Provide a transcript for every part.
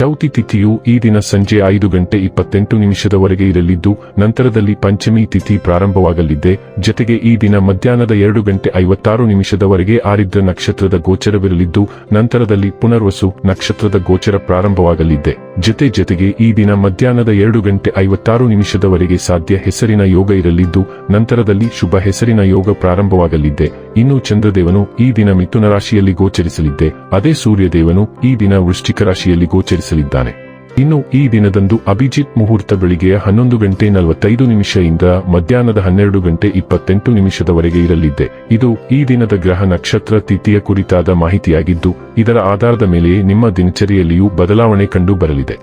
ಚೌತಿ ತಿಥಿಯು ಈ ದಿನ ಸಂಜೆ ಐದು ಗಂಟೆ ಇಪ್ಪತ್ತೆಂಟು ನಿಮಿಷದವರೆಗೆ ಇರಲಿದ್ದು, ನಂತರದಲ್ಲಿ ಪಂಚಮಿ ತಿಥಿ ಪ್ರಾರಂಭವಾಗಲಿದೆ. ಜತೆಗೆ ಈ ದಿನ ಮಧ್ಯಾಹ್ನದ ಎರಡು ಗಂಟೆ ಐವತ್ತಾರು ನಿಮಿಷದವರೆಗೆ ಆರಿದ್ರ ನಕ್ಷತ್ರದ ಗೋಚರವಿರಲಿದ್ದು, ನಂತರದಲ್ಲಿ ಪುನರ್ವಸು ನಕ್ಷತ್ರದ ಗೋಚರ ಪ್ರಾರಂಭವಾಗಲಿದೆ. ಜತೆ ಜತೆಗೆ ಈ ದಿನ ಮಧ್ಯಾಹ್ನದ ಎರಡು ಗಂಟೆ ಐವತ್ತಾರು ನಿಮಿಷದವರೆಗೆ ಸಾಧ್ಯ ಹೆಸರಿನ ಯೋಗ ಇರಲಿದ್ದು, ನಂತರದಲ್ಲಿ ಶುಭ ಹೆಸರಿನ ಯೋಗ ಪ್ರಾರಂಭವಾಗಲಿದೆ. ಇನ್ನು ಚಂದ್ರದೇವನು ಈ ದಿನ ಮಿಥುನ ರಾಶಿಯಲ್ಲಿ ಗೋಚರಿಸಲಿದ್ದೆ ಅದೇ ಸೂರ್ಯದೇವನು ಈ ದಿನ ವೃಶ್ಚಿಕ ರಾಶಿಯಲ್ಲಿ ಗೋಚರಿಸಲಿದ್ದಾನೆ ಇನ್ನು ಈ ದಿನದಂದು ಅಭಿಜಿತ್ ಮುಹೂರ್ತ ಬೆಳಿಗ್ಗೆ ಹನ್ನೊಂದು ಗಂಟೆ ನಲವತ್ತೈದು ನಿಮಿಷದಿಂದ ಮಧ್ಯಾಹ್ನದ ಹನ್ನೆರಡು ಗಂಟೆ ಇಪ್ಪತ್ತೆಂಟು ನಿಮಿಷದವರೆಗೆ ಇರಲಿದೆ ಇದು ಈ ದಿನದ ಗ್ರಹ ನಕ್ಷತ್ರ ತಿಥಿಯ ಕುರಿತಾದ ಮಾಹಿತಿಯಾಗಿದ್ದು, ಇದರ ಆಧಾರದ ಮೇಲೆ ನಿಮ್ಮ ದಿನಚರಿಯಲ್ಲಿಯೂ ಬದಲಾವಣೆ ಕಂಡು ಬರಲಿದೆ.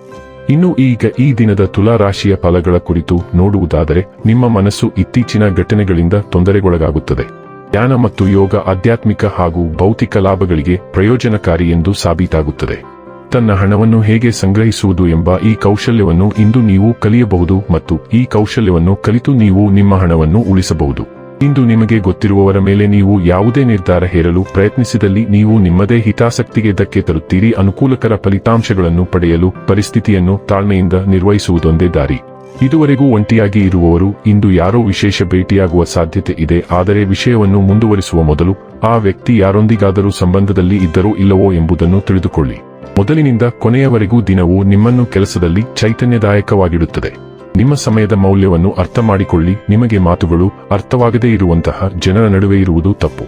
ಇನ್ನು ಈಗ ಈ ದಿನದ ತುಲಾ ರಾಶಿಯ ಫಲಗಳ ಕುರಿತು ನೋಡುವುದಾದರೆ, ನಿಮ್ಮ ಮನಸ್ಸು ಇತ್ತೀಚಿನ ಘಟನೆಗಳಿಂದ ತೊಂದರೆಗೊಳಗಾಗುತ್ತದೆ. ಧ್ಯಾನ ಮತ್ತು ಯೋಗ ಆಧ್ಯಾತ್ಮಿಕ ಹಾಗೂ ಭೌತಿಕ ಲಾಭಗಳಿಗೆ ಪ್ರಯೋಜನಕಾರಿ ಎಂದು ಸಾಬೀತಾಗುತ್ತದೆ. ತನ್ನ ಹಣವನ್ನು ಹೇಗೆ ಸಂಗ್ರಹಿಸುವುದು ಎಂಬ ಈ ಕೌಶಲ್ಯವನ್ನು ಇಂದು ನೀವು ಕಲಿಯಬಹುದು ಮತ್ತು ಈ ಕೌಶಲ್ಯವನ್ನು ಕಲಿತು ನೀವು ನಿಮ್ಮ ಹಣವನ್ನು ಉಳಿಸಬಹುದು. ಇಂದು ನಿಮಗೆ ಗೊತ್ತಿರುವವರ ಮೇಲೆ ನೀವು ಯಾವುದೇ ನಿರ್ಧಾರ ಹೇರಲು ಪ್ರಯತ್ನಿಸಿದಲ್ಲಿ ನೀವು ನಿಮ್ಮದೇ ಹಿತಾಸಕ್ತಿಗೆ ಧಕ್ಕೆ ತರುತ್ತೀರಿ ಅನುಕೂಲಕರ ಫಲಿತಾಂಶಗಳನ್ನು ಪಡೆಯಲು ಪರಿಸ್ಥಿತಿಯನ್ನು ತಾಳ್ಮೆಯಿಂದ ನಿರ್ವಹಿಸುವುದೊಂದೇ ದಾರಿ. ಇದುವರೆಗೂ ಒಂಟಿಯಾಗಿ ಇರುವವರು, ಇಂದು ಯಾರೋ ವಿಶೇಷ ಭೇಟಿಯಾಗುವ ಸಾಧ್ಯತೆ ಇದೆ, ಆದರೆ ವಿಷಯವನ್ನು ಮುಂದುವರಿಸುವ ಮೊದಲು ಆ ವ್ಯಕ್ತಿ ಯಾರೊಂದಿಗಾದರೂ ಸಂಬಂಧದಲ್ಲಿ ಇದ್ದರೋ ಇಲ್ಲವೋ ಎಂಬುದನ್ನು ತಿಳಿದುಕೊಳ್ಳಿ. ಮೊದಲಿನಿಂದ ಕೊನೆಯವರೆಗೂ ದಿನವು ನಿಮ್ಮನ್ನು ಕೆಲಸದಲ್ಲಿ ಚೈತನ್ಯದಾಯಕವಾಗಿಡುತ್ತದೆ. ನಿಮ್ಮ ಸಮಯದ ಮೌಲ್ಯವನ್ನು ಅರ್ಥ ಮಾಡಿಕೊಳ್ಳಿ ನಿಮಗೆ ಮಾತುಗಳು ಅರ್ಥವಾಗದೇ ಇರುವಂತಹ ಜನರ ನಡುವೆ ಇರುವುದು ತಪ್ಪು.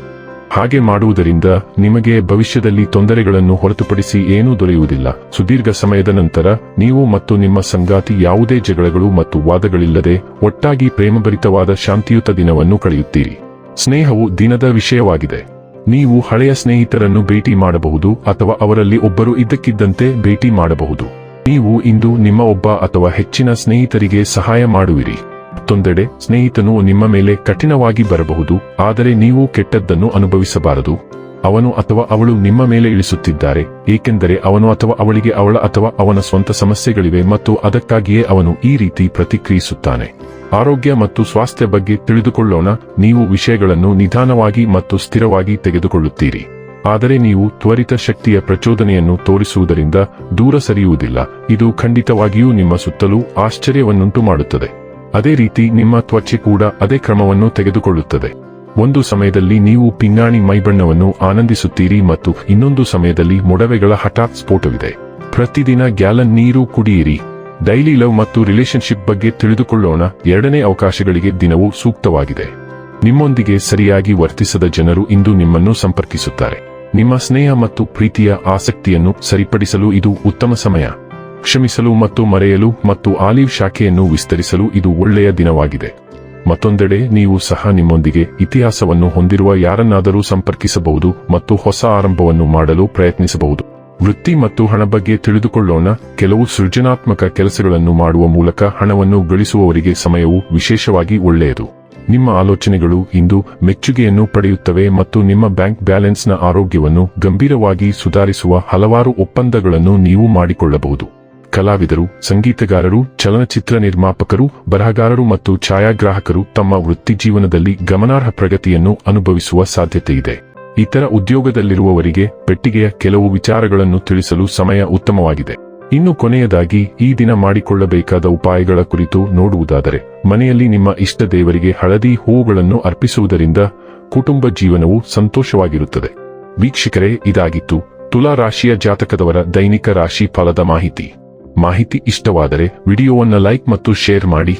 ಹಾಗೆ ಮಾಡುವುದರಿಂದ ನಿಮಗೆ ಭವಿಷ್ಯದಲ್ಲಿ ತೊಂದರೆಗಳನ್ನು ಹೊರತುಪಡಿಸಿ ಏನೂ ದೊರೆಯುವುದಿಲ್ಲ. ಸುದೀರ್ಘ ಸಮಯದ ನಂತರ ನೀವು ಮತ್ತು ನಿಮ್ಮ ಸಂಗಾತಿ ಯಾವುದೇ ಜಗಳಗಳು ಮತ್ತು ವಾದಗಳಿಲ್ಲದೆ ಒಟ್ಟಾಗಿ ಪ್ರೇಮಭರಿತವಾದ ಶಾಂತಿಯುತ ದಿನವನ್ನು ಕಳೆಯುತ್ತೀರಿ. ಸ್ನೇಹವು ದಿನದ ವಿಷಯವಾಗಿದೆ. ನೀವು ಹಳೆಯ ಸ್ನೇಹಿತರನ್ನು ಭೇಟಿ ಮಾಡಬಹುದು ಅಥವಾ ಅವರಲ್ಲಿ ಒಬ್ಬರು ಇದ್ದಕ್ಕಿದ್ದಂತೆ ಭೇಟಿ ಮಾಡಬಹುದು. ನೀವು ಇಂದು ನಿಮ್ಮ ಒಬ್ಬ ಅಥವಾ ಹೆಚ್ಚಿನ ಸ್ನೇಹಿತರಿಗೆ ಸಹಾಯ ಮಾಡುವಿರಿ. ಮತ್ತೊಂದೆಡೆ, ಸ್ನೇಹಿತನು ನಿಮ್ಮ ಮೇಲೆ ಕಠಿಣವಾಗಿ ಬರಬಹುದು, ಆದರೆ ನೀವು ಕೆಟ್ಟದ್ದನ್ನು ಅನುಭವಿಸಬಾರದು. ಅವನು ಅಥವಾ ಅವಳು ನಿಮ್ಮ ಮೇಲೆ ಇಳಿಸುತ್ತಿದ್ದಾರೆ, ಏಕೆಂದರೆ ಅವನು ಅಥವಾ ಅವಳಿಗೆ ಅವಳ ಅಥವಾ ಅವನ ಸ್ವಂತ ಸಮಸ್ಯೆಗಳಿವೆ ಮತ್ತು ಅದಕ್ಕಾಗಿಯೇ ಅವನು ಈ ರೀತಿ ಪ್ರತಿಕ್ರಿಯಿಸುತ್ತಾನೆ. ಆರೋಗ್ಯ ಮತ್ತು ಸ್ವಾಸ್ಥ್ಯ ಬಗ್ಗೆ ತಿಳಿದುಕೊಳ್ಳೋಣ. ನೀವು ವಿಷಯಗಳನ್ನು ನಿಧಾನವಾಗಿ ಮತ್ತು ಸ್ಥಿರವಾಗಿ ತೆಗೆದುಕೊಳ್ಳುತ್ತೀರಿ. ಆದರೆ ನೀವು ತ್ವರಿತ ಶಕ್ತಿಯ ಪ್ರಚೋದನೆಯನ್ನು ತೋರಿಸುವುದರಿಂದ ದೂರ ಸರಿಯುವುದಿಲ್ಲ. ಇದು ಖಂಡಿತವಾಗಿಯೂ ನಿಮ್ಮ ಸುತ್ತಲೂ ಆಶ್ಚರ್ಯವನ್ನುಂಟು ಮಾಡುತ್ತದೆ. ಅದೇ ರೀತಿ ನಿಮ್ಮ ತ್ವಚೆ ಕೂಡ ಅದೇ ಕ್ರಮವನ್ನು ತೆಗೆದುಕೊಳ್ಳುತ್ತದೆ. ಒಂದು ಸಮಯದಲ್ಲಿ ನೀವು ಪಿನ್ನಾಣಿ ಮೈಬಣ್ಣವನ್ನು ಆನಂದಿಸುತ್ತೀರಿ ಮತ್ತು ಇನ್ನೊಂದು ಸಮಯದಲ್ಲಿ ಮೊಡವೆಗಳ ಹಠಾತ್ ಸ್ಫೋಟವಿದೆ. ಪ್ರತಿದಿನ ಗ್ಯಾಲನ್ ನೀರು ಕುಡಿಯಿರಿ. ಡೈಲಿ ಲವ್ ಮತ್ತು ರಿಲೇಶನ್ಶಿಪ್ ಬಗ್ಗೆ ತಿಳಿದುಕೊಳ್ಳೋಣ. ಎರಡನೇ ಅವಕಾಶಗಳಿಗೆ ದಿನವು ಸೂಕ್ತವಾಗಿದೆ. ನಿಮ್ಮೊಂದಿಗೆ ಸರಿಯಾಗಿ ವರ್ತಿಸದ ಜನರು ಇಂದು ನಿಮ್ಮನ್ನು ಸಂಪರ್ಕಿಸುತ್ತಾರೆ. ನಿಮ್ಮ ಸ್ನೇಹ ಮತ್ತು ಪ್ರೀತಿಯ ಆಸಕ್ತಿಯನ್ನು ಸರಿಪಡಿಸಲು ಇದು ಉತ್ತಮ ಸಮಯ. ಕ್ಷಮಿಸಲು ಮತ್ತು ಮರೆಯಲು ಮತ್ತು ಆಲಿವ್ ಶಾಖೆಯನ್ನು ವಿಸ್ತರಿಸಲು ಇದು ಒಳ್ಳೆಯ ದಿನವಾಗಿದೆ. ಮತ್ತೊಂದೆಡೆ ನೀವು ಸಹ ನಿಮ್ಮೊಂದಿಗೆ ಇತಿಹಾಸವನ್ನು ಹೊಂದಿರುವ ಯಾರನ್ನಾದರೂ ಸಂಪರ್ಕಿಸಬಹುದು ಮತ್ತು ಹೊಸ ಆರಂಭವನ್ನು ಮಾಡಲು ಪ್ರಯತ್ನಿಸಬಹುದು. ವೃತ್ತಿ ಮತ್ತು ಹಣ ಬಗ್ಗೆ ತಿಳಿದುಕೊಳ್ಳೋಣ. ಕೆಲವು ಸೃಜನಾತ್ಮಕ ಕೆಲಸಗಳನ್ನು ಮಾಡುವ ಮೂಲಕ ಹಣವನ್ನು ಗಳಿಸುವವರಿಗೆ ಸಮಯವು ವಿಶೇಷವಾಗಿ ಒಳ್ಳೆಯದು. ನಿಮ್ಮ ಆಲೋಚನೆಗಳು ಇಂದು ಮೆಚ್ಚುಗೆಯನ್ನು ಪಡೆಯುತ್ತವೆ ಮತ್ತು ನಿಮ್ಮ ಬ್ಯಾಂಕ್ ಬ್ಯಾಲೆನ್ಸ್ನ ಆರೋಗ್ಯವನ್ನು ಗಂಭೀರವಾಗಿ ಸುಧಾರಿಸುವ ಹಲವಾರು ಒಪ್ಪಂದಗಳನ್ನು ನೀವು ಮಾಡಿಕೊಳ್ಳಬಹುದು. ಕಲಾವಿದರು, ಸಂಗೀತಗಾರರು, ಚಲನಚಿತ್ರ ನಿರ್ಮಾಪಕರು, ಬರಹಗಾರರು ಮತ್ತು ಛಾಯಾಗ್ರಾಹಕರು ತಮ್ಮ ವೃತ್ತಿಜೀವನದಲ್ಲಿ ಗಮನಾರ್ಹ ಪ್ರಗತಿಯನ್ನು ಅನುಭವಿಸುವ ಸಾಧ್ಯತೆಯಿದೆ. ಇತರ ಉದ್ಯೋಗದಲ್ಲಿರುವವರಿಗೆ ಪೆಟ್ಟಿಗೆಯ ಕೆಲವು ವಿಚಾರಗಳನ್ನು ತಿಳಿಸಲು ಸಮಯ ಉತ್ತಮವಾಗಿದೆ. ಇನ್ನು ಕೊನೆಯದಾಗಿ, ಈ ದಿನ ಮಾಡಿಕೊಳ್ಳಬೇಕಾದ ಉಪಾಯಗಳ ಕುರಿತು ನೋಡುವುದಾದರೆ, ಮನೆಯಲ್ಲಿ ನಿಮ್ಮ ಇಷ್ಟ ದೇವರಿಗೆ ಹಳದಿ ಹೂವುಗಳನ್ನು ಅರ್ಪಿಸುವುದರಿಂದ ಕುಟುಂಬ ಜೀವನವು ಸಂತೋಷವಾಗಿರುತ್ತದೆ. ವೀಕ್ಷಕರೇ, ಇದಾಗಿತ್ತು ತುಲಾ ರಾಶಿಯ ಜಾತಕದವರ ದೈನಿಕ ರಾಶಿ ಫಲದ ಮಾಹಿತಿ. ಮಾಹಿತಿ ಇಷ್ಟವಾದರೆ, ವಿಡಿಯೋವನ್ನು ಲೈಕ್ ಮತ್ತು ಶೇರ್ ಮಾಡಿ.